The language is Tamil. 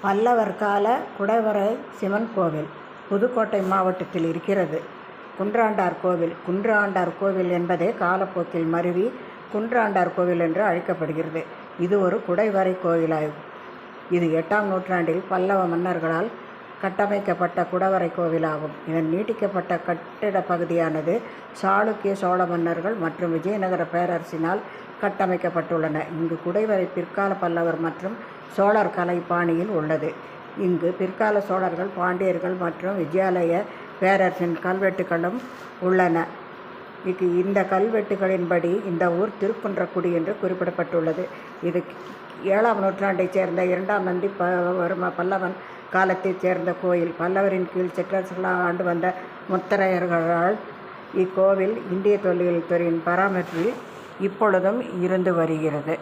பல்லவர் கால குடைவரை சிவன் கோவில் புதுக்கோட்டை மாவட்டத்தில் இருக்கிறது. குன்றாண்டார் கோவில் குன்றாண்டார் கோவில் என்பதே காலப்போக்கில் மருவி குன்றாண்டார் கோவில் என்று அழைக்கப்படுகிறது. இது ஒரு குடைவரை கோவிலாகும் இது எட்டாம் நூற்றாண்டில் பல்லவ மன்னர்களால் கட்டமைக்கப்பட்ட குடவரை கோவிலாகும். இதன் நீட்டிக்கப்பட்ட கட்டிட பகுதியானது சாளுக்கிய சோழ மன்னர்கள் மற்றும் விஜயநகர பேரரசினால் கட்டமைக்கப்பட்டுள்ளன. இங்கு குடைவரை பிற்கால பல்லவர் மற்றும் சோழர் கலை பாணியில் உள்ளது. இங்கு பிற்கால சோழர்கள் பாண்டியர்கள் மற்றும் விஜயாலய பேரரசின் கல்வெட்டுகளும் உள்ளன. இது இந்த கல்வெட்டுகளின்படி இந்த ஊர் திருக்குன்றக்குடி என்று குறிப்பிடப்பட்டுள்ளது. இது ஏழாம் நூற்றாண்டைச் சேர்ந்த இரண்டாம் நந்தி ப வரும பல்லவன் காலத்தைச் சேர்ந்த கோயில். பல்லவரின் கீழ் சிற்றரசுகளாக ஆண்டு வந்த முத்தரையர்களால் இக்கோவில் இந்திய தொழில்துறையின் பராமரிப்பில் இப்பொழுதும் இருந்து வருகிறது.